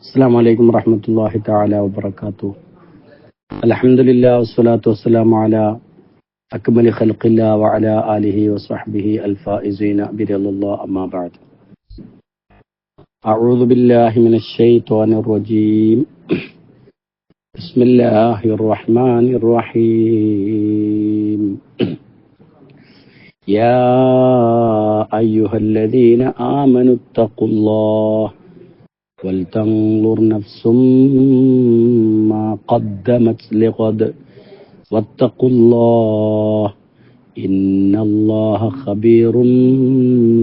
السلام عليكم ورحمة الله تعالى وبركاته. الحمد لله والصلاة والسلام على أكمل خلق الله وعلى آله وصحبه الفائزين برضا الله أما بعد. أعوذ بالله من الشيطان الرجيم. بسم الله الرحمن الرحيم. يا أيها الذين آمنوا اتقوا الله ولتنظر نفس ما قدمت لغد واتقوا الله إن الله خبير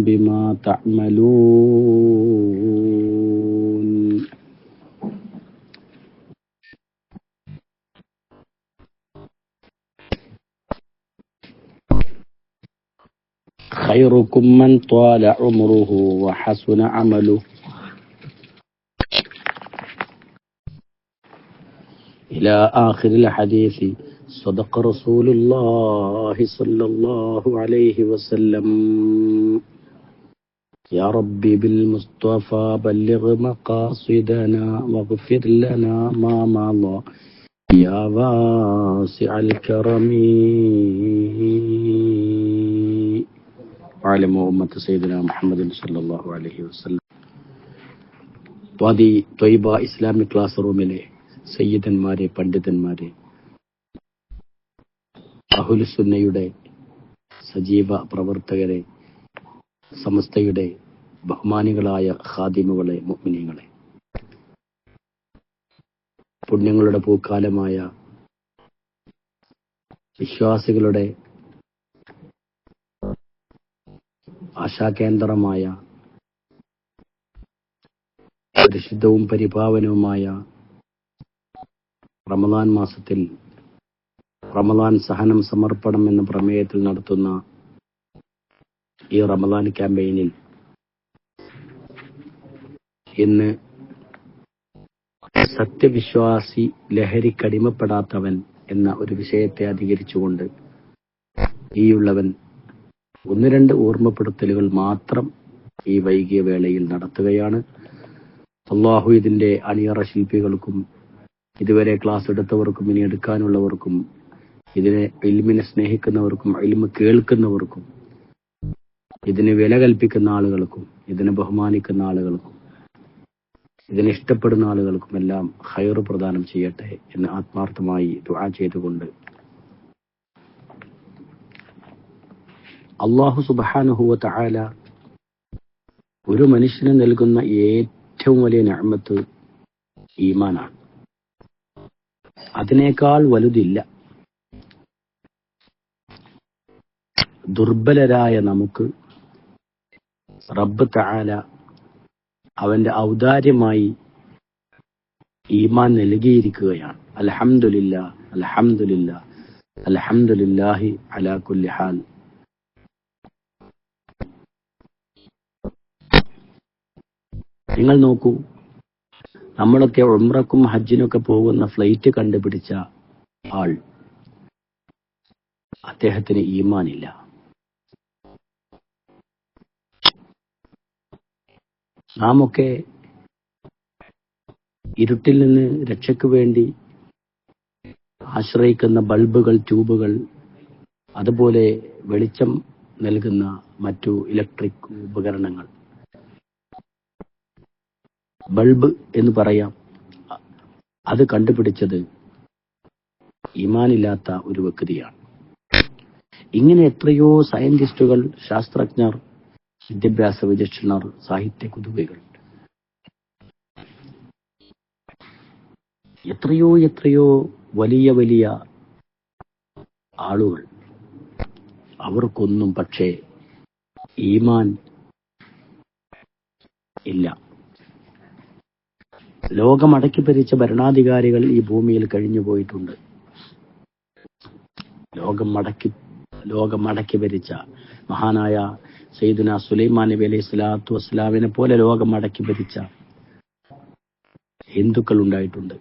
بما تعملون. خيركم من طال عمره وحسن عمله. إلى آخر الحديث صدق رسول الله صلى الله عليه وسلم يا ربي بالمصطفى بلغ مقاصدنا واغفر لنا ما مضى يا واسع الكرم وعلم أمة سيدنا محمد صلى الله عليه وسلم വാദി Taiba Islamic class റൂമിലെ സയ്യിദന്മാരെ പണ്ഡിതന്മാരെ. അഹുലുസുന്നയുടെ സജീവ പ്രവർത്തകരെ സമസ്തയുടെ ബഹുമാനികളായ ഖാദിമുകളെ മുഅ്മിനീങ്ങളെ. പുണ്യങ്ങളുടെ പൂക്കാലമായ വിശ്വാസികളുടെ ആശാകേന്ദ്രമായ പരിശുദ്ധവും പരിപാവനവുമായ റമദാൻ മാസത്തിൽ റമദാൻ സഹനം സമർപ്പണം എന്ന പ്രമേയത്തിൽ നടത്തുന്ന ഈ റമദാൻ ക്യാമ്പയിനിൽ ഇന്ന് സത്യവിശ്വാസി ലഹരിക്കടിമപ്പെടാത്തവൻ എന്ന ഒരു വിഷയത്തെ അധികരിച്ചുകൊണ്ട് ഈയുള്ളവൻ ഒന്ന് രണ്ട് ഓർമ്മപ്പെടുത്തലുകൾ മാത്രം ഈ വൈകിയ വേളയിൽ നടത്തുകയാണ്. അള്ളാഹു ഇതിന്റെ അണിയറ ശില്പികൾക്കും ഇതുവരെ ക്ലാസ് എടുത്തവർക്കും ഇനി എടുക്കാനുള്ളവർക്കും ഇതിനെ ഇൽമിനെ സ്നേഹിക്കുന്നവർക്കും ഇൽമ കേൾക്കുന്നവർക്കും ഇതിന് വില കൽപ്പിക്കുന്ന ആളുകൾക്കും ഇതിനെ ബഹുമാനിക്കുന്ന ആളുകൾക്കും ഇതിനെ ഇഷ്ടപ്പെടുന്ന ആളുകൾക്കും എല്ലാം ഹൈർ പ്രദാനം ചെയ്യട്ടെ എന്ന് ആത്മാർത്ഥമായി ദുആ ചെയ്തുകൊണ്ട്. അള്ളാഹു സുബാനുഹുവ തആല ഒരു മനുഷ്യന് നൽകുന്ന ഏറ്റവും വലിയ ഞാമത്ത് ഈമാനാണ്. അതിനേക്കാൾ വലുതില്ല. ദുർബലരായ നമുക്ക് റബ്ബ് താല അവന്റെ ഔദാര്യമായി ഈമാൻ നൽകിയിരിക്കുകയാണ്. അലഹമില്ല അലഹമില്ല അൽഹംദുലില്ലാഹി അലാ കുല്ലി ഹാൽ. നിങ്ങൾ നോക്കൂ നമ്മളൊക്കെ ഉംറക്കും ഹജ്ജിനൊക്കെ പോകുന്ന ഫ്ലൈറ്റ് കണ്ടുപിടിച്ച ആൾ. അദ്ദേഹത്തിന് ഈമാനില്ല. നാമൊക്കെ ഇരുട്ടിൽ നിന്ന് രക്ഷയ്ക്ക് വേണ്ടി ആശ്രയിക്കുന്ന ബൾബുകൾ ട്യൂബുകൾ അതുപോലെ വെളിച്ചം നൽകുന്ന മറ്റു ഇലക്ട്രിക് ഉപകരണങ്ങൾ. ബൾബ് എന്ന് പറയാം. അത് കണ്ടുപിടിച്ചത് ഇമാനില്ലാത്ത ഒരു വ്യക്തിയാണ്. ഇങ്ങനെ എത്രയോ സയന്റിസ്റ്റുകൾ ശാസ്ത്രജ്ഞർ വിദ്യാഭ്യാസ വിചക്ഷണർ സാഹിത്യ കുതുകകൾ എത്രയോ എത്രയോ വലിയ വലിയ ആളുകൾ അവർക്കൊന്നും പക്ഷേ ഈമാൻ ഇല്ല. ലോകമടക്കി ഭരിച്ച ഭരണാധികാരികൾ ഈ ഭൂമിയിൽ കഴിഞ്ഞു പോയിട്ടുണ്ട്. ലോകം മടക്കി ലോകം മടക്കി ഭരിച്ച മഹാനായ സയ്യിദുന സുലൈമാൻ നബി അലൈഹി സ്വലാത്തു വസ്സലാമിനെ പോലെ ലോകം മടക്കി ഭരിച്ച ഹിന്ദുക്കൾ ഉണ്ടായിട്ടുണ്ട്.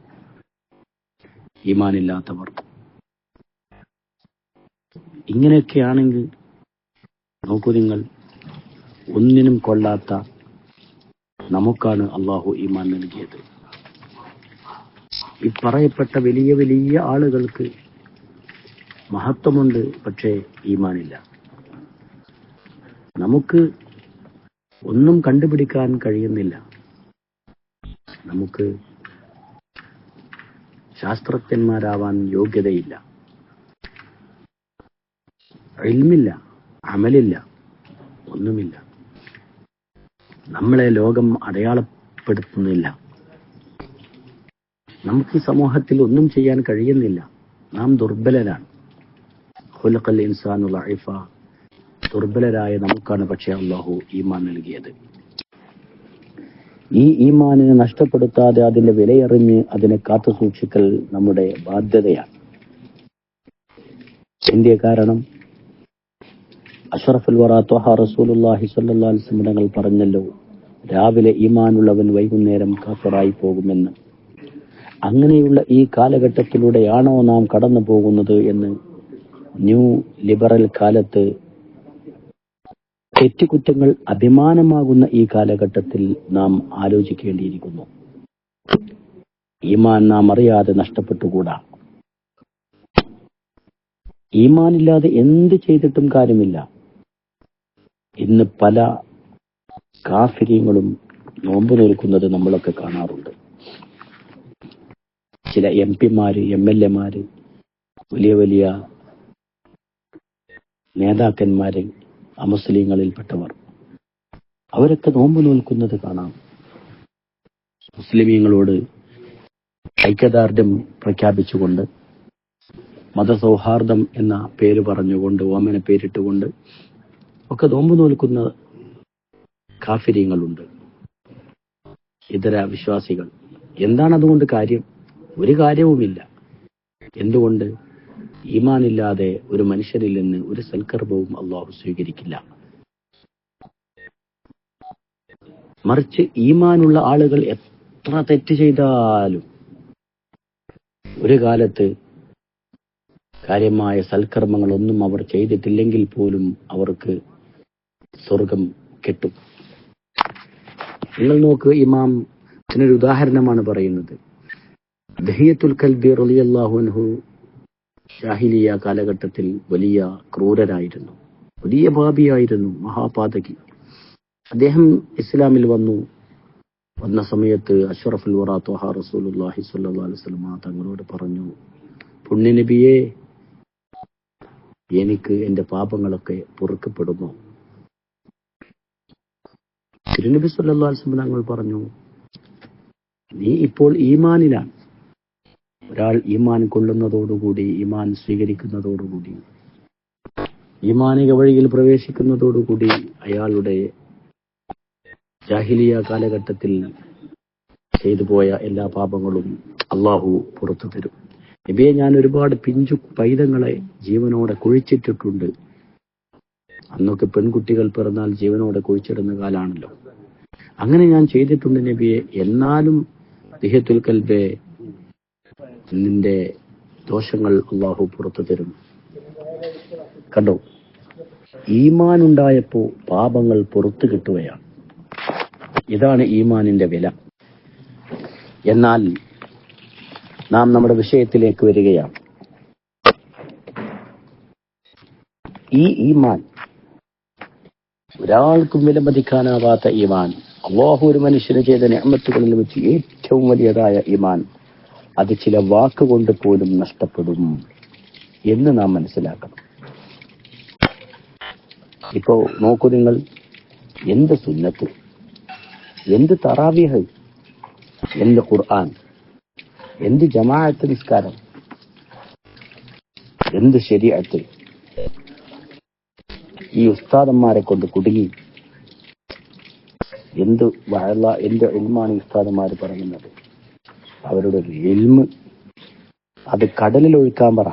ഈമാനില്ലാത്തവർ. ഇങ്ങനെയൊക്കെയാണെങ്കിൽ നോക്കൂ നിങ്ങൾ ഒന്നിനും കൊള്ളാത്ത നമുക്കാണ് അള്ളാഹു ഈമാൻ നൽകിയത്. ഈ പറയപ്പെട്ട വലിയ വലിയ ആളുകൾക്ക് മഹത്വമുണ്ട് പക്ഷേ ഈമാനില്ല. നമുക്ക് ഒന്നും കണ്ടുപിടിക്കാൻ കഴിയുന്നില്ല. നമുക്ക് ശാസ്ത്രജ്ഞന്മാരാവാൻ യോഗ്യതയില്ല. ഇൽമില്ല അമലില്ല ഒന്നുമില്ല. നമ്മളെ ലോകം അടയാളപ്പെടുത്തുന്നില്ല. നമുക്ക് സമൂഹത്തിൽ ഒന്നും ചെയ്യാൻ കഴിയുന്നില്ല. നാം ദുർബലരാണ്. ഖുലഖൽ ഇൻസാനുള്ള ഇഫ ദുർബലരായ നമുക്കാണ് പക്ഷേ അള്ളാഹു ഈമാൻ നൽകിയത്. ഈ ഈമാനിനെ നഷ്ടപ്പെടുത്താതെ അതിന്റെ വിലയറിഞ്ഞ് അതിനെ കാത്തു സൂക്ഷിക്കൽ നമ്മുടെ ബാധ്യതയാണ്. എന്റെ കാരണം? അഷറഫുൽ വറ ത്വഹ റസൂലുള്ളാഹി സ്വല്ലല്ലാഹി അലൈഹി വസല്ലം തങ്ങൾ പറഞ്ഞല്ലോ രാവിലെ ഈമാനുള്ളവൻ വൈകുന്നേരം കാഫിറായി പോകുമെന്ന്. അങ്ങനെയുള്ള ഈ കാലഘട്ടത്തിലൂടെയാണോ നാം കടന്നു പോകുന്നത് എന്ന് ന്യൂ ലിബറൽ കാലത്ത് തെറ്റുകുറ്റങ്ങൾ അഭിമാനമാകുന്ന ഈ കാലഘട്ടത്തിൽ നാം ആലോചിക്കേണ്ടിയിരിക്കുന്നു. ഈമാൻ നാം അറിയാതെ നഷ്ടപ്പെട്ടുകൂടാ. ഈമാനില്ലാതെ എന്ത് ചെയ്തിട്ടും കാര്യമില്ല. ഇന്ന് പല കാഫിര്യങ്ങളും നോമ്പ് നിൽക്കുന്നത് നമ്മളൊക്കെ കാണാറുണ്ട്. ചില എം പിമാര് എം എൽ എമാര് വലിയ വലിയ നേതാക്കന്മാര് അമുസ്ലിങ്ങളിൽപ്പെട്ടവർ. അവരൊക്കെ നോമ്പ് നോൽക്കുന്നത് കാണാം. മുസ്ലിമീങ്ങളോട് ഐക്യദാർഢ്യം പ്രഖ്യാപിച്ചുകൊണ്ട് മതസൗഹാർദ്ദം എന്ന പേര് പറഞ്ഞുകൊണ്ട് ഓമന പേരിട്ടുകൊണ്ട് ഒക്കെ നോമ്പ് നോൽക്കുന്ന കാഫിര്യങ്ങളുണ്ട്. ഇതര വിശ്വാസികൾ. എന്താണ് അതുകൊണ്ട് കാര്യം? ഒരു കാര്യവുമില്ല. എന്തുകൊണ്ട്? ഈമാനില്ലാതെ ഒരു മനുഷ്യരിൽ നിന്ന് ഒരു സൽക്കർമ്മവും അള്ളാഹു സ്വീകരിക്കില്ല. മറിച്ച് ഈമാനുള്ള ആളുകൾ എത്ര തെറ്റ് ചെയ്താലും ഒരു കാലത്ത് കാര്യമായ സൽക്കർമ്മങ്ങളൊന്നും അവർ ചെയ്തിട്ടില്ലെങ്കിൽ പോലും അവർക്ക് സ്വർഗം കിട്ടും. നിങ്ങൾ നോക്ക് ഇമാം ഇതിനൊരു ഉദാഹരണമാണ് പറയുന്നത്. ദഹിയത്തുൽ കൽബി റളിയല്ലാഹു അൻഹു ഷാഹിലിയ കാലഘട്ടത്തിൽ വലിയ ക്രൂരനായിരുന്നു. വലിയ ഭാപിയായിരുന്നു മഹാപാതകി. അദ്ദേഹം ഇസ്ലാമിൽ വന്നു. വന്ന സമയത്ത് അഷ്റഫുൽ റസൂലുള്ളാഹി സ്വല്ലല്ലാഹു അലൈഹി വസല്ലം തങ്ങളോട് പറഞ്ഞു പുണ്യനബിയെ എനിക്ക് എന്റെ പാപങ്ങളൊക്കെ പൊറുക്കപ്പെടുന്നു തിരുനബി സ്വല്ലല്ലാഹു അലൈഹി വസല്ലം തങ്ങൾ പറഞ്ഞു നീ ഇപ്പോൾ ഈമാനിലാണ്. ഒരാൾ ഈമാൻ കൊള്ളുന്നതോടുകൂടി ഈമാൻ സ്വീകരിക്കുന്നതോടുകൂടി ഈമാനിക വഴിയിൽ പ്രവേശിക്കുന്നതോടുകൂടി അയാളുടെ ജാഹിലിയ കാലഘട്ടത്തിൽ ചെയ്തു പോയ എല്ലാ പാപങ്ങളും അള്ളാഹു പുറത്തു തരും. നബിയെ ഞാൻ ഒരുപാട് പിഞ്ചു പൈതങ്ങളെ ജീവനോടെ കുഴിച്ചിട്ടിട്ടുണ്ട്. അന്നൊക്കെ പെൺകുട്ടികൾ പിറന്നാൽ ജീവനോടെ കുഴിച്ചിടുന്ന കാലാണല്ലോ. അങ്ങനെ ഞാൻ ചെയ്തിട്ടുണ്ട് നബിയെ. എന്നാലും ദിഹത്തുൽ കൽബെ നിന്റെ ദോഷങ്ങൾ അള്ളാഹു പുറത്തു തരും. കണ്ടോ? ഈമാൻ ഉണ്ടായപ്പോ പാപങ്ങൾ പുറത്തു കിട്ടുകയാണ്. ഇതാണ് ഈമാനിന്റെ വില. എന്നാൽ നാം നമ്മുടെ വിഷയത്തിലേക്ക് വരികയാണ്. ഈ ഈമാൻ ഒരാൾക്കും വിലമതിക്കാനാവാത്ത ഈമാൻ അള്ളാഹു ഒരു മനുഷ്യന് ചെയ്ത നിയമത്തുകളിൽ വെച്ച് ഏറ്റവും വലിയതായ ഈമാൻ അത് ചില വാക്കുകൊണ്ട് പോലും നഷ്ടപ്പെടും എന്ന് നാം മനസ്സിലാക്കണം. ഇപ്പോ നോക്കൂ നിങ്ങൾ എന്ത് സുന്നത്ത് എന്ത് തറാവിഹ് എന്ത് ഖുർആൻ എന്ത് ജമാഅത്ത് നിസ്കാരം എന്ത് ശരിയാത്ത് ഈ ഉസ്താദന്മാരെ കൊണ്ട് കുടുങ്ങി എന്ത് വഴല എന്ത് ഉൾമാണ് ഉസ്താദന്മാർ പറയുന്നത്? അവരുടെ ഒരു എൽമ്. അത് കടലിൽ ഒഴുക്കാൻ പറ.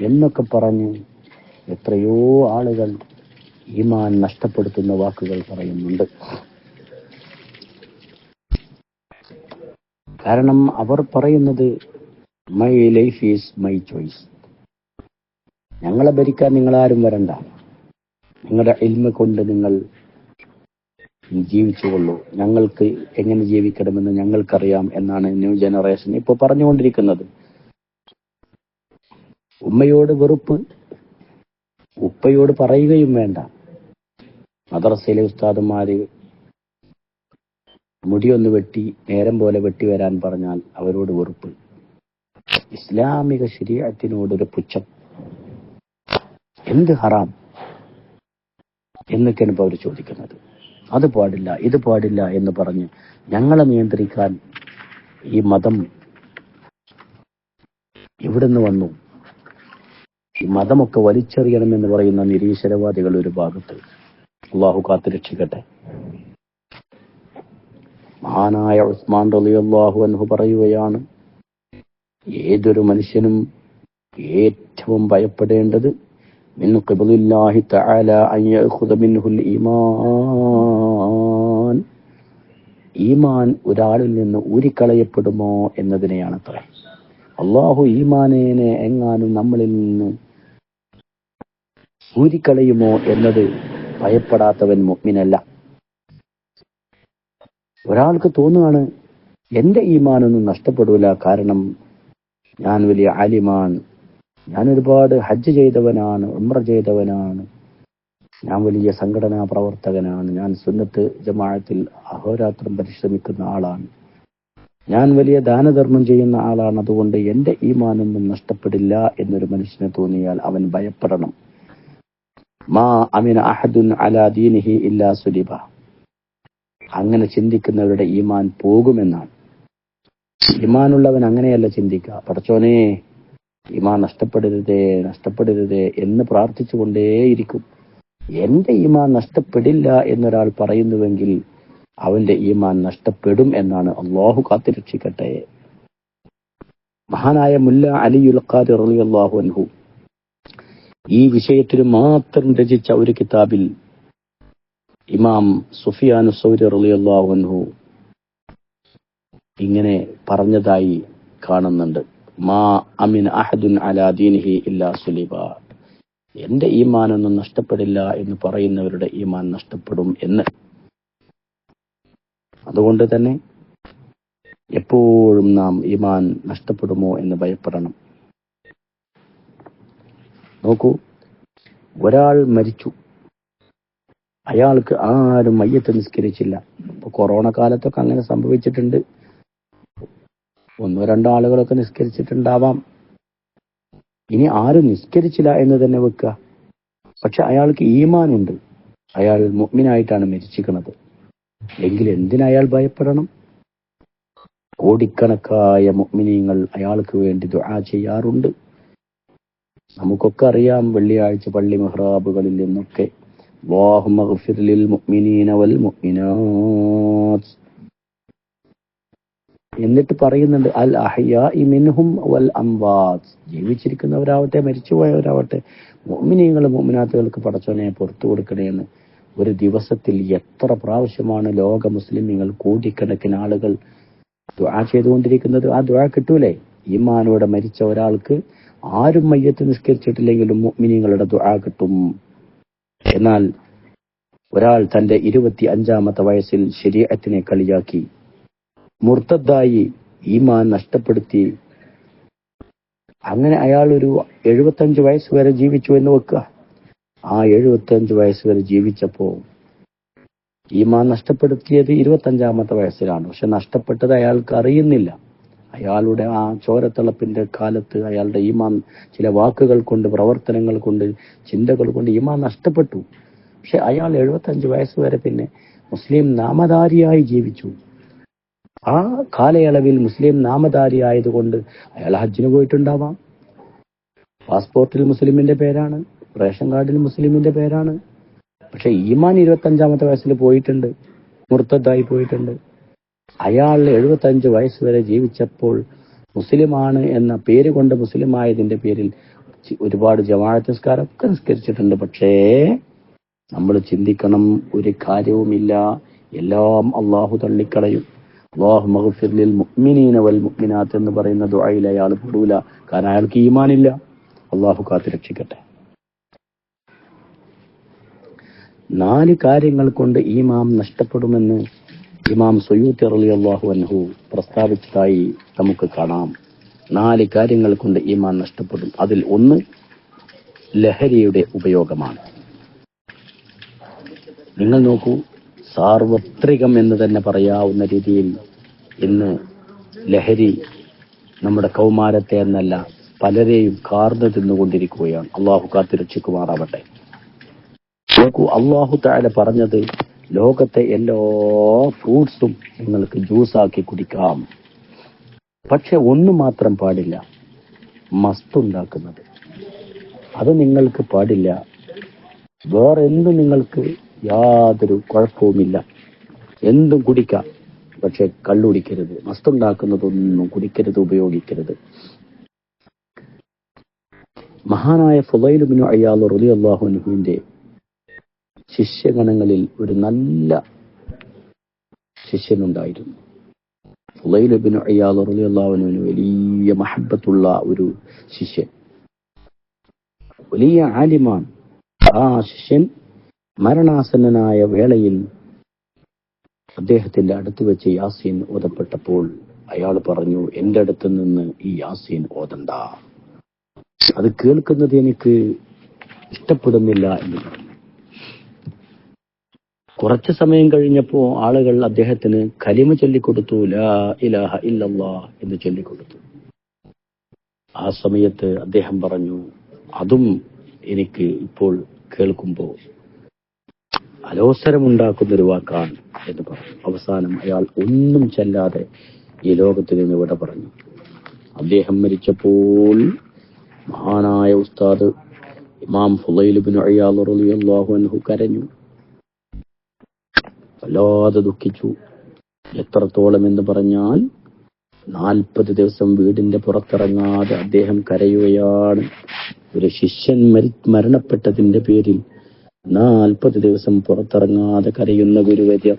എന്നൊക്കെ പറഞ്ഞ് എത്രയോ ആളുകൾ ഈമാൻ നഷ്ടപ്പെടുത്തുന്ന വാക്കുകൾ പറയുന്നുണ്ട്. കാരണം അവർ പറയുന്നത് my life is my choice ഞങ്ങളെ ഭരിക്കാൻ നിങ്ങൾ ആരും വരണ്ട. നിങ്ങളുടെ എൽമ കൊണ്ട് നിങ്ങൾ ജീവിച്ചുകൊള്ളൂ. ഞങ്ങൾക്ക് എങ്ങനെ ജീവിക്കണമെന്ന് ഞങ്ങൾക്കറിയാം എന്നാണ് ന്യൂ ജനറേഷൻ ഇപ്പൊ പറഞ്ഞുകൊണ്ടിരിക്കുന്നത്. ഉമ്മയോട് വെറുപ്പ് ഉപ്പയോട് പറയുകയും വേണ്ട. മദ്രസയിലെ ഉസ്താദന്മാര് മുടിയൊന്ന് വെട്ടി നേരം പോലെ വെട്ടി വരാൻ പറഞ്ഞാൽ അവരോട് വെറുപ്പ്. ഇസ്ലാമിക ശരീരത്തിനോടൊരു പുച്ഛം. എന്ത് ഹറാം? എന്നൊക്കെയാണ് ഇപ്പൊ അവർ ചോദിക്കുന്നത്. അത് പാടില്ല ഇത് പാടില്ല എന്ന് പറഞ്ഞ് ഞങ്ങളെ നിയന്ത്രിക്കാൻ ഈ മതം എവിടുന്ന് വന്നു. ഈ മതമൊക്കെ വലിച്ചെറിയണമെന്ന് പറയുന്ന നിരീശ്വരവാദികൾ ഒരു ഭാഗത്ത്. അള്ളാഹു കാത്തുരക്ഷിക്കട്ടെ മഹാനായ ഉസ്മാൻ റളിയല്ലാഹു അൻഹു പറയുകയാണ് ഏതൊരു മനുഷ്യനും ഏറ്റവും ഭയപ്പെടേണ്ടത് من قبل الله تعالى أن يأخذ منه الإيمان ഈമാൻ ഒരാളിൽ നിന്ന് ഊരിക്കളയപ്പെടുമോ എന്നതിനെയാണ് അത്ര അള്ളാഹു ഈമാനേനെ എങ്ങാനും നമ്മളിൽ നിന്ന് ഊരിക്കളയുമോ എന്നത് ഭയപ്പെടാത്തവൻ മുഗ്മിനല്ല ഒരാൾക്ക് തോന്നുകയാണ് എന്റെ ഈമാനൊന്നും നഷ്ടപ്പെടൂല കാരണം ഞാൻ വലിയ ആലിമാൻ ഞാൻ ഒരുപാട് ഹജ്ജ് ചെയ്തവനാണ് ഉമ്ര ചെയ്തവനാണ്. ഞാൻ വലിയ സംഘടനാ പ്രവർത്തകനാണ്. ഞാൻ സുന്നത്ത് ജമാഅത്തിൽ അഹോരാത്രം പരിശ്രമിക്കുന്ന ആളാണ്. ഞാൻ വലിയ ദാനധർമ്മം ചെയ്യുന്ന ആളാണ്. അതുകൊണ്ട് എന്റെ ഈമാനൊന്നും നഷ്ടപ്പെടില്ല എന്നൊരു മനുഷ്യന് തോന്നിയാൽ അവൻ ഭയപ്പെടണം. മാ അമിന അഹദുൻ അലാ ദീനിഹി ഇല്ലാ സുലിബ. അങ്ങനെ ചിന്തിക്കുന്നവരുടെ ഈമാൻ പോകുമെന്നാണ്. ഈമാനുള്ളവൻ അങ്ങനെയല്ല ചിന്തിക്കുക. പടച്ചോനെ ഈമാൻ നഷ്ടപ്പെടരുതേ നഷ്ടപ്പെടരുതേ എന്ന് പ്രാർത്ഥിച്ചുകൊണ്ടേയിരിക്കും. എന്റെ ഈമാൻ നഷ്ടപ്പെടില്ല എന്നൊരാൾ പറയുന്നുവെങ്കിൽ അവന്റെ ഈമാൻ നഷ്ടപ്പെടും എന്നാണ് അള്ളാഹു കാത്തിരക്ഷിക്കട്ടെ മഹാനായ മുല്ല അലിയുൽ റളിയല്ലാഹു അൻഹു ഈ വിഷയത്തിന് മാത്രം രചിച്ച ഒരു കിതാബിൽ ഇമാം സുഫിയാനു സൗരി റളിയല്ലാഹു അൻഹു ഇങ്ങനെ പറഞ്ഞതായി കാണുന്നുണ്ട്. മാ അമിൻ അഹദുൻ ഇല്ലാ എന്റെ ഈമാനൊന്നും നഷ്ടപ്പെടില്ല എന്ന് പറയുന്നവരുടെ ഈമാൻ നഷ്ടപ്പെടും എന്ന്. അതുകൊണ്ട് തന്നെ എപ്പോഴും നാം ഈമാൻ നഷ്ടപ്പെടുമോ എന്ന് ഭയപ്പെടണം. നോക്കൂ ഒരാൾ മരിച്ചു. അയാൾക്ക് ആരും മയ്യത്ത് നിസ്കരിച്ചില്ല. ഇപ്പൊ കൊറോണ കാലത്തൊക്കെ അങ്ങനെ സംഭവിച്ചിട്ടുണ്ട്. ഒന്നോ രണ്ടോ ആളുകളൊക്കെ നിസ്കരിച്ചിട്ടുണ്ടാവാം. ഇനി ആരും നിസ്കരിച്ചില്ല എന്ന് തന്നെ വെക്കുക. പക്ഷെ അയാൾക്ക് ഈമാനുണ്ട്. അയാൾ മുഗ്മിനായിട്ടാണ് മരിച്ചിരിക്കുന്നത്. എങ്കിൽ എന്തിനയാൾ ഭയപ്പെടണം? കോടിക്കണക്കായ മുഗ്മിനീങ്ങൾ അയാൾക്ക് വേണ്ടി ദുആ ചെയ്യാറുണ്ട്. നമുക്കൊക്കെ അറിയാം വെള്ളിയാഴ്ച പള്ളി മെഹ്റാബുകളിൽ നിന്നൊക്കെ. മുഅ്മിനീന വൽ മുഅ്മിനാത്ത്. എന്നിട്ട് പറയുന്നുണ്ട് അൽ അഹയാഹും മിൻഹും വൽ അംവാത്ത് ജീവിച്ചിരിക്കുന്നവരാവട്ടെ മരിച്ചുപോയവരാവട്ടെ മോമിനിയങ്ങൾ മോമിനാത്തുകൾക്ക് പടച്ചോനെ പുറത്തു കൊടുക്കണേന്ന്. ഒരു ദിവസത്തിൽ എത്ര പ്രാവശ്യമാണ് ലോക മുസ്ലിമീങ്ങൾ കോടിക്കണക്കിന് ആളുകൾ ദുആ ചെയ്തുകൊണ്ടിരിക്കുന്നത്? ആ ദുആ കിട്ടൂലേ? ഈമാനോടെ മരിച്ച ഒരാൾക്ക് ആരും മയ്യത്ത് നിസ്കരിച്ചിട്ടില്ലെങ്കിലും മുഅ്മിനീങ്ങളുടെ ദുആ കിട്ടും. എന്നാൽ ഒരാൾ തന്റെ ഇരുപത്തി അഞ്ചാമത്തെ വയസ്സിൽ ശരീരത്തിനെ കളിയാക്കി. മുർത്തദ്ദായി ഈമാൻ നഷ്ടപ്പെടുത്തി. അങ്ങനെ അയാൾ ഒരു എഴുപത്തഞ്ച് വയസ്സ് വരെ ജീവിച്ചു എന്ന് വെക്കുക. ആ എഴുപത്തഞ്ച് വയസ്സ് വരെ ജീവിച്ചപ്പോ ഈമാൻ നഷ്ടപ്പെടുത്തിയത് ഇരുപത്തഞ്ചാമത്തെ വയസ്സിലാണ്. പക്ഷെ നഷ്ടപ്പെട്ടത് അയാൾക്ക് അറിയുന്നില്ല. അയാളുടെ ആ ചോരത്തിളപ്പിന്റെ കാലത്ത് അയാളുടെ ഈമാൻ ചില വാക്കുകൾ കൊണ്ട് പ്രവർത്തനങ്ങൾ കൊണ്ട് ചിന്തകൾ കൊണ്ട് ഈമാൻ നഷ്ടപ്പെട്ടു. പക്ഷെ അയാൾ എഴുപത്തഞ്ച് വയസ്സ് വരെ പിന്നെ മുസ്ലിം നാമധാരിയായി ജീവിച്ചു. ആ കാലയളവിൽ മുസ്ലിം നാമധാരി ആയതുകൊണ്ട് അയാൾ ഹജ്ജിന് പോയിട്ടുണ്ടാവാം. പാസ്പോർട്ടിൽ മുസ്ലിമിന്റെ പേരാണ് റേഷൻ കാർഡിൽ മുസ്ലിമിന്റെ പേരാണ്. പക്ഷെ ഈമാൻ ഇരുപത്തഞ്ചാമത്തെ വയസ്സിൽ പോയിട്ടുണ്ട് മുർത്തദ്ദായി പോയിട്ടുണ്ട്. അയാൾ എഴുപത്തഞ്ച് വയസ്സ് വരെ ജീവിച്ചപ്പോൾ മുസ്ലിമാണ് എന്ന പേര് കൊണ്ട് മുസ്ലിം ആയതിന്റെ പേരിൽ ഒരുപാട് ജമാഅത്ത് നിസ്കാരം ഒക്കെ നിസ്കരിച്ചിട്ടുണ്ട്. പക്ഷേ നമ്മൾ ചിന്തിക്കണം ഒരു കാര്യവുമില്ല. എല്ലാം അള്ളാഹു തള്ളിക്കളയും. അള്ളാഹു മഗ്ഫിർ മുഅ്മിനീന വൽ മുഅ്മിനാത്ത് എന്ന് പറയുന്ന ദുആയിൽ അയാൾ പെടൂല കാരണം അയാൾക്ക് ഈമാനില്ല. അള്ളാഹു കാത്ത് രക്ഷിക്കട്ടെ. നാല് കാര്യങ്ങൾ കൊണ്ട് ഈമാം നഷ്ടപ്പെടുമെന്ന് ഇമാം സൊയൂത്ത് അറലി അള്ളാഹു അൻഹു പ്രസ്താവിച്ചതായി നമുക്ക് കാണാം. നാല് കാര്യങ്ങൾ കൊണ്ട് ഈമാൻ നഷ്ടപ്പെടും. അതിൽ ഒന്ന് ലഹരിയുടെ ഉപയോഗമാണ്. നിങ്ങൾ നോക്കൂ. സാർവത്രികം എന്ന് തന്നെ പറയാവുന്ന രീതിയിൽ ഇന്ന് ലഹരി നമ്മുടെ കൗമാരത്തെ എന്നല്ല പലരെയും കാർന്നു തിന്നുകൊണ്ടിരിക്കുകയാണ്. അള്ളാഹു കാത്തിരക്ഷിക്കുമാറാവട്ടെ. നോക്കൂ അള്ളാഹു താല പറഞ്ഞത് ലോകത്തെ എല്ലാ ഫ്രൂട്ട്സും നിങ്ങൾക്ക് ജ്യൂസാക്കി കുടിക്കാം. പക്ഷെ ഒന്ന് മാത്രം പാടില്ല മസ്തുണ്ടാക്കുന്നത് അത് നിങ്ങൾക്ക് പാടില്ല. വേറെ എന്ത് നിങ്ങൾക്ക് യാതൊരു കുഴപ്പവുമില്ല. എന്തും കുടിക്കാം. പക്ഷെ കള്ളുടിക്കരുത്. മസ്തുണ്ടാക്കുന്നതൊന്നും കുടിക്കരുത് ഉപയോഗിക്കരുത്. മഹാനായ ഫുലൈലുബിനു അയ്യാൽ റലി അള്ളാഹുനുഹുവിന്റെ ശിഷ്യഗണങ്ങളിൽ ഒരു നല്ല ശിഷ്യനുണ്ടായിരുന്നു. ഫുലൈലുബിനു അയ്യാൽ റലി അള്ളാഹുനുവിന് വലിയ മഹബത്തുള്ള ഒരു ശിഷ്യൻ. വലിയ ആലിമാൻ. ആ ശിഷ്യൻ മരണാസന്നനായ വേളയിൽ അദ്ദേഹത്തിന്റെ അടുത്ത് വെച്ച് യാസീൻ ഓതപ്പെട്ടപ്പോൾ അയാൾ പറഞ്ഞു എന്റെ അടുത്ത് നിന്ന് ഈ യാസീൻ ഓതണ്ട. അത് കേൾക്കുന്നത് എനിക്ക് ഇഷ്ടപ്പെടുന്നില്ല എന്ന് പറഞ്ഞു. കുറച്ചു സമയം കഴിഞ്ഞപ്പോ ആളുകൾ അദ്ദേഹത്തിന് കലിമ ചൊല്ലിക്കൊടുത്തു ലാ ഇലാഹ ഇല്ലല്ലാ എന്ന് ചൊല്ലിക്കൊടുത്തു. ആ സമയത്ത് അദ്ദേഹം പറഞ്ഞു അതും എനിക്ക് ഇപ്പോൾ കേൾക്കുമ്പോൾ അലോസരമുണ്ടാക്കുന്ന ഒരു വാക്കാണ് എന്ന് പറഞ്ഞു. അവസാനം അയാൾ ഒന്നും ചെല്ലാതെ ഈ ലോകത്തിൽ നിന്ന് ഇവിടെ പറഞ്ഞു. അദ്ദേഹം മരിച്ചപ്പോൾ മഹാനായ ഉസ്താദ് ഇമാം ഫുലൈലുബിൻ അയ്യാഹു അൻഹു കരഞ്ഞു. വല്ലാതെ ദുഃഖിച്ചു. എത്രത്തോളം എന്ന് പറഞ്ഞാൽ നാൽപ്പത് ദിവസം വീടിന്റെ പുറത്തിറങ്ങാതെ അദ്ദേഹം കരയുകയാണ്. ഒരു ശിഷ്യൻ മരി മരണപ്പെട്ടതിന്റെ പേരിൽ നാൽപ്പത് ദിവസം പുറത്തിറങ്ങാതെ കരയുന്ന ഗുരുവര്യ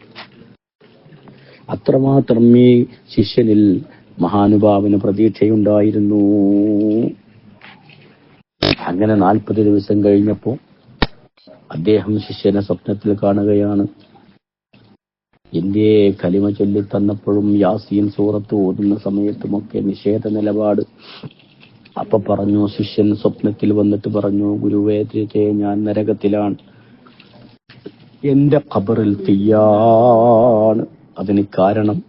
അത്രമാത്രം ഈ ശിഷ്യനിൽ മഹാനുഭാവന് പ്രതീക്ഷയുണ്ടായിരുന്നു. അങ്ങനെ നാൽപ്പത് ദിവസം കഴിഞ്ഞപ്പോ അദ്ദേഹം ശിഷ്യനെ സ്വപ്നത്തിൽ കാണുകയാണ്. ഇന്ത്യയെ കലിമ ചൊല്ലി തന്നപ്പോഴും യാസീൻ സൂറത്ത് ഓതുന്ന സമയത്തുമൊക്കെ നിഷേധ നിലപാട്. അപ്പൊ പറഞ്ഞു ശിഷ്യൻ സ്വപ്നത്തിൽ വന്നിട്ട് പറഞ്ഞു ഗുരുവേദ്യത്തെ ഞാൻ നരകത്തിലാണ്. എന്റെ ഖബറിൽ തീയാണ്. അതിന് കാരണം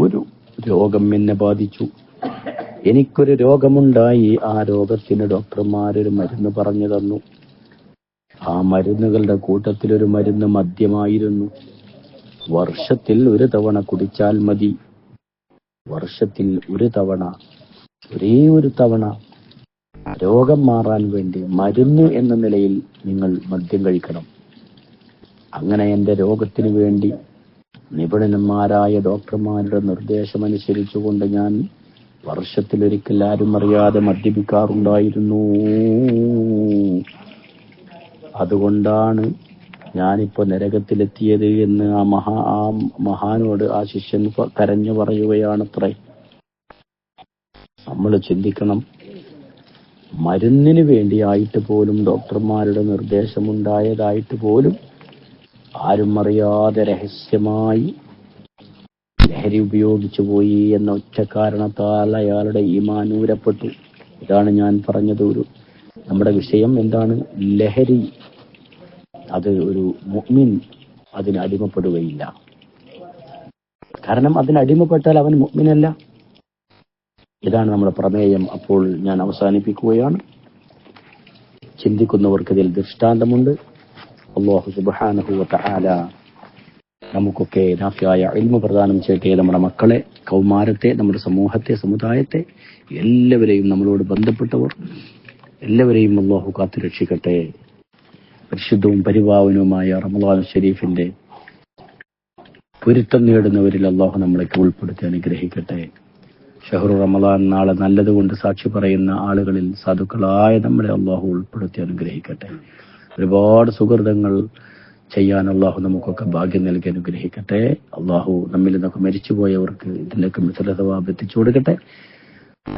ഒരു രോഗം എന്നെ ബാധിച്ചു. എനിക്കൊരു രോഗമുണ്ടായി. ആ രോഗത്തിന് ഡോക്ടർമാരൊരു മരുന്ന് പറഞ്ഞു തന്നു. ആ മരുന്നുകളുടെ കൂട്ടത്തിൽ ഒരു മരുന്ന് മദ്യമായിരുന്നു. വർഷത്തിൽ ഒരു തവണ കുടിച്ചാൽ മതി. വർഷത്തിൽ ഒരു തവണ ഒരേ ഒരു തവണ രോഗം മാറാൻ വേണ്ടി മരുന്ന് എന്ന നിലയിൽ നിങ്ങൾ മദ്യം കഴിക്കണം. അങ്ങനെ എന്റെ രോഗത്തിന് വേണ്ടി നിപുണന്മാരായ ഡോക്ടർമാരുടെ നിർദ്ദേശമനുസരിച്ചുകൊണ്ട് ഞാൻ വർഷത്തിലൊരിക്കൽ ആരും അറിയാതെ മദ്യപിക്കാറുണ്ടായിരുന്നു. അതുകൊണ്ടാണ് ഞാനിപ്പോ നരകത്തിലെത്തിയത് എന്ന് ആ മഹാ ആ മഹാനോട് ആ ശിഷ്യൻ കരഞ്ഞു പറയുകയാണത്രേ. നമ്മൾ ചിന്തിക്കണം മരുന്നിന് വേണ്ടിയായിട്ട് പോലും ഡോക്ടർമാരുടെ നിർദ്ദേശമുണ്ടായതായിട്ട് പോലും ആരും അറിയാതെ രഹസ്യമായി ലഹരി ഉപയോഗിച്ചു പോയി എന്ന ഒറ്റ കാരണത്താൽ അയാളുടെ ഈമാനൂരപ്പെട്ടു. ഇതാണ് ഞാൻ പറഞ്ഞത് ഒരു നമ്മുടെ വിഷയം എന്താണ്? ലഹരി അത് ഒരു മുഅ്മിൻ അതിന് അടിമപ്പെടുകയില്ല. കാരണം അതിന് അടിമപ്പെട്ടാൽ അവൻ മുഹ്മിനല്ല ഇതാണ് നമ്മുടെ പ്രമേയം. അപ്പോൾ ഞാൻ അവസാനിപ്പിക്കുകയാണ്. ചിന്തിക്കുന്നവർക്ക് ഇതിൽ ദൃഷ്ടാന്തമുണ്ട്. അള്ളാഹു സുബ്ഹാനഹു തആല നമുക്കൊക്കെ യഥാർത്ഥമായ ഇൽമ പ്രദാനം ചെയ്യട്ടെ നമ്മുടെ മക്കളെ കൗമാരത്തെ നമ്മുടെ സമൂഹത്തെ സമുദായത്തെ എല്ലാവരെയും നമ്മളോട് ബന്ധപ്പെട്ടവർ എല്ലാവരെയും അള്ളാഹു കാത്തു രക്ഷിക്കട്ടെ. പരിശുദ്ധവും പരിഭാവനവുമായ റമദാൻ ഷെരീഫിന്റെ പൊരുത്തം നേടുന്നവരിൽ അള്ളാഹു നമ്മളൊക്കെ ഉൾപ്പെടുത്തി അനുഗ്രഹിക്കട്ടെ. ഷഹറു റമദാൻ നാളെ നല്ലതുകൊണ്ട് സാക്ഷി പറയുന്ന ആളുകളിൽ സാധുക്കളായ നമ്മളെ അള്ളാഹു ഉൾപ്പെടുത്തി അനുഗ്രഹിക്കട്ടെ. ഒരുപാട് സുഹൃതങ്ങൾ ചെയ്യാൻ അള്ളാഹു നമുക്കൊക്കെ ഭാഗ്യം നൽകി അനുഗ്രഹിക്കട്ടെ. അള്ളാഹു നമ്മിൽ നിന്നൊക്കെ മരിച്ചുപോയവർക്ക് ഇതിലേക്ക് മിത്രതവാബ് എത്തിച്ചു കൊടുക്കട്ടെ.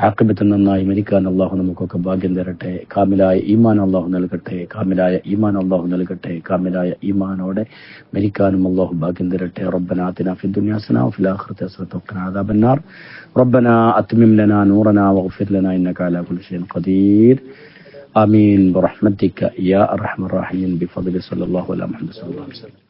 ആക്കിബത്ത് നന്നായി മരിക്കാൻ അള്ളാഹു നമുക്കൊക്കെ ഭാഗ്യം തരട്ടെ. കാമിലായ ഈമാൻ അള്ളാഹു നൽകട്ടെ. കാമിലായ ഈമാൻ അള്ളാഹു നൽകട്ടെ. കാമിലായ ഈമാനോടെ മരിക്കാനും അള്ളാഹു ഭാഗ്യം തരട്ടെ. റബ്ബന ദുനിയ വഫിൽ റബ്ബന അത്മിം ലനാ നൂറനാ വഗ്ഫിർ ലനാ ഇന്നക അലാ കുല്ലി ഖദീർ. آمين برحمتك يا أرحم الراحمين. بفضل صلى الله على محمد صلى الله عليه وسلم.